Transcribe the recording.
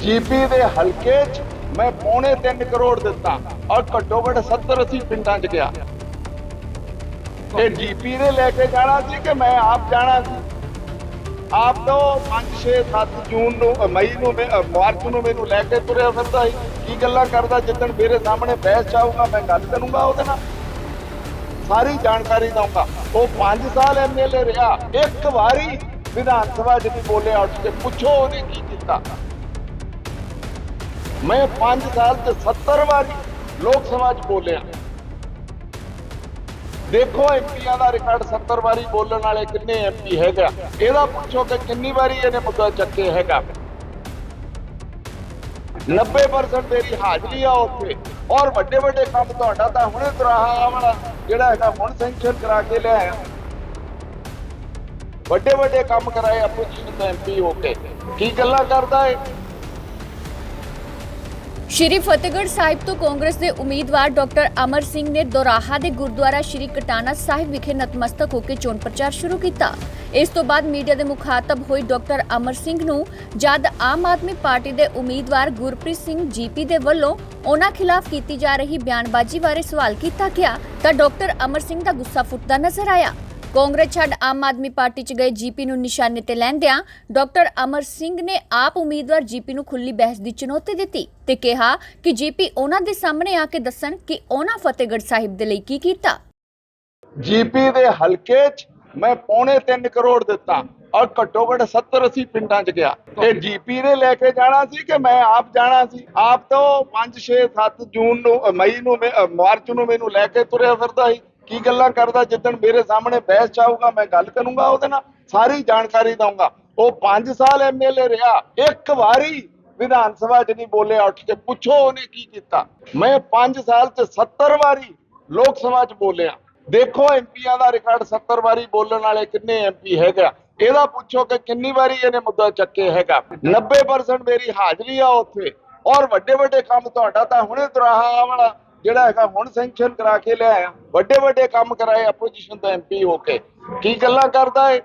GP ਦੇ ਹਲਕੇ 'ਚ ਮੈਂ ਪੌਣੇ 3 ਕਰੋੜ ਦਿੱਤਾ ਔਰ ਘੱਟੋ ਘੱਟ 70 80 ਪਿੰਡਾਂ 'ਚ ਗਿਆ। ਇਹ ਜੀਪੀ ਨੇ ਲੈ ਕੇ ਜਾਣਾ ਸੀ ਕਿ ਮੈਂ ਆਪ ਜਾਣਾ ਸੀ? ਆਪ ਤੋਂ 5 6 7 ਜੂਨ ਨੂੰ ਮਈ ਨੂੰ ਮੈਂ- ਮਾਰਚ ਨੂੰ ਮੈਨੂੰ ਲੈ ਕੇ ਤੁਰਿਆ ਫਿਰਦਾ ਸੀ। ਕੀ ਗੱਲਾਂ ਕਰਦਾ ਜਿੱਦਣ ਮੇਰੇ ਸਾਹਮਣੇ ਬਹਿਸ ਚਾਹੂਗਾ ਮੈਂ ਗੱਲ ਕਰੂੰਗਾ ਉਹਦੇ ਨਾਲ? ਸਾਰੀ ਜਾਣਕਾਰੀ ਦਊਂਗਾ। ਉਹ 5 ਸਾਲ ਐਮਐਲਏ ਰਿਹਾ। ਇੱਕ ਵਾਰੀ ਵਿਧਾਨ ਸਭਾ 'ਚ ਨਹੀਂ ਬੋਲਿਆ, ਉੱਠ ਕੇ ਪੁੱਛੋ ਉਹਨੇ ਕੀ ਕੀਤਾ। ਮੈਂ 5 ਸਾਲ ਤੇ 70 ਵਾਰੀ ਲੋਕ ਸਭਾ 'ਚ ਬੋਲਿਆ ਦੇਖੋ ਐਮਪੀਆਂ ਦਾ ਰਿਕਾਰਡ 70 ਵਾਰੀ ਬੋਲਣ ਵਾਲੇ ਕਿੰਨੇ ਐਮਪੀ ਹੈਗਾ ਇਹਦਾ ਪੁੱਛੋ ਕਿ ਕਿੰਨੀ ਵਾਰੀ ਇਹਨੇ ਮੁੱਦਾ ਚੱਕੇ ਹੈਗਾ 90% ਮੇਰੀ ਹਾਜ਼ਰੀ ਆ ਉੱਥੇ ਔਰ ਵੱਡੇ ਵੱਡੇ ਕੰਮ ਤੁਹਾਡਾ ਤਾਂ ਹੁਣੇ ਦਰਾਹਾ ਵਾਲਾ ਜਿਹੜਾ ਹੈਗਾ ਹੁਣ ਸੈਂਕਸ਼ਨ ਕਰਾ ਕੇ ਲਿਆਇਆ ਵੱਡੇ ਵੱਡੇ ਕੰਮ ਕਰਾਏ ਆਪੋਜੀਸ਼ਨ ਦਾ ਐਮਪੀ ਹੋ ਕੇ ਕੀ ਗੱਲਾਂ ਕਰਦਾ ਏ ਸ਼੍ਰੀ ਫਤਿਹਗੜ੍ਹ ਸਾਹਿਬ ਤੋਂ ਕਾਂਗਰਸ ਦੇ ਉਮੀਦਵਾਰ ਡਾਕਟਰ ਅਮਰ ਸਿੰਘ ਨੇ ਦੋਰਾਹਾ ਦੇ ਗੁਰਦੁਆਰਾ ਸ਼੍ਰੀ ਕਟਾਣਾ ਸਾਹਿਬ ਵਿਖੇ ਨਤਮਸਤਕ ਹੋ ਕੇ ਚੋਣ ਪ੍ਰਚਾਰ ਸ਼ੁਰੂ ਕੀਤਾ। ਇਸ ਤੋਂ ਬਾਅਦ ਮੀਡੀਆ ਦੇ ਮੁਖਾਤਬ ਹੋਈ ਡਾਕਟਰ ਅਮਰ ਸਿੰਘ ਨੂੰ ਜਦ ਆਮ ਆਦਮੀ ਪਾਰਟੀ ਦੇ ਉਮੀਦਵਾਰ ਗੁਰਪ੍ਰੀਤ ਸਿੰਘ ਜੀਪੀ ਦੇ ਵੱਲੋਂ ਉਹਨਾਂ ਖਿਲਾਫ ਕੀਤੀ ਜਾ ਰਹੀ ਬਿਆਨਬਾਜ਼ੀ ਬਾਰੇ ਸਵਾਲ ਕੀਤਾ ਗਿਆ ਤਾਂ ਡਾਕਟਰ ਅਮਰ ਸਿੰਘ ਦਾ ਗੁੱਸਾ ਫੁੱਟਦਾ ਨਜ਼ਰ ਆਇਆ। ਕਾਂਗਰਸ ਛੱਡ ਆਮ ਆਦਮੀ ਪਾਰਟੀ 'ਚ ਗਏ ਜੀਪੀ ਨੂੰ ਨਿਸ਼ਾਨੇ ਤੇ ਲੈਂਦਿਆਂ ਡਾਕਟਰ ਅਮਰ ਸਿੰਘ ਨੇ ਆਪ ਉਮੀਦਵਾਰ ਜੀਪੀ ਨੂੰ ਖੁੱਲੀ ਬਹਿਸ ਦੀ ਚੁਣੌਤੀ ਦਿੱਤੀ ਤੇ ਕਿਹਾ ਕਿ ਜੀਪੀ ਉਹਨਾਂ ਦੇ ਸਾਹਮਣੇ ਆ ਕੇ ਦੱਸਣ ਕਿ ਉਹਨਾਂ ਫਤਿਹਗੜ੍ਹ ਸਾਹਿਬ ਦੇ ਲਈ ਕੀ ਕੀਤਾ। ਜੀਪੀ ਦੇ ਹਲਕੇ 'ਚ ਮੈਂ ਪੌਣੇ 3 ਕਰੋੜ ਦਿੱਤਾ ਔਰ ਘੱਟੋ ਘੱਟ 70 80 ਪਿੰਡਾਂ 'ਚ ਗਿਆ। ਇਹ ਜੀਪੀ ਨੇ ਲੈ ਕੇ ਜਾਣਾ ਸੀ ਕਿ ਮੈਂ ਆਪ ਜਾਣਾ ਸੀ। ਆਪ ਤੋਂ 5 6 7 ਜੂਨ ਨੂੰ ਮਈ ਨੂੰ ਮਾਰਚ ਨੂੰ ਮੈਨੂੰ ਲੈ ਕੇ ਤੁਰਿਆ ਫਿਰਦਾ ਸੀ। ਕੀ ਗੱਲਾਂ ਕਰਦਾ ਜਿੱਦਣ ਮੇਰੇ ਸਾਹਮਣੇ ਬਹਿਸ ਚਾਹੂਗਾ, ਮੈਂ ਗੱਲ ਕਰੂੰਗਾ ਉਹਦੇ ਨਾਲ, ਸਾਰੀ ਜਾਣਕਾਰੀ ਦਊਂਗਾ। ਉਹ 5 ਸਾਲ ਐਮਐਲਏ ਰਿਹਾ, ਇੱਕ ਵਾਰੀ ਵਿਧਾਨ ਸਭਾ 'ਚ ਨਹੀਂ ਬੋਲਿਆ, ਉੱਠ ਕੇ ਪੁੱਛੋ ਉਹਨੇ ਕੀ ਕੀਤਾ। ਮੈਂ 5 ਸਾਲ 'ਚ 70 ਵਾਰੀ ਲੋਕ ਸਭਾ 'ਚ ਬੋਲਿਆ। ਦੇਖੋ ਐਮਪੀਆਂ ਦਾ ਰਿਕਾਰਡ 70 ਵਾਰੀ ਬੋਲਣ ਵਾਲੇ ਕਿੰਨੇ ਐਮਪੀ ਹੈਗਾ ਇਹਦਾ ਪੁੱਛੋ ਕਿ ਕਿੰਨੀ ਵਾਰੀ ਇਹਨੇ ਮੁੱਦਾ ਚੱਕੇ ਹੈਗਾ। 90% ਮੇਰੀ ਹਾਜ਼ਰੀ ਆ ਉੱਥੇ। ਔਰ ਵੱਡੇ ਵੱਡੇ ਕੰਮ ਤੁਹਾਡਾ ਤਾਂ ਹੁਣੇ ਦਰਾਹਾ ਵਾਲਾ ਜਿਹੜਾ ਹੈਗਾ ਹੁਣ ਸੈਂਕਸ਼ਨ ਕਰਾ ਕੇ ਲਿਆਇਆ। ਵੱਡੇ ਵੱਡੇ ਕੰਮ ਕਰਾਏ ਆਪੋਜੀਸ਼ਨ ਦਾ ਐਮਪੀ ਹੋ ਕੇ। ਕੀ ਗੱਲਾਂ ਕਰਦਾ ਏ?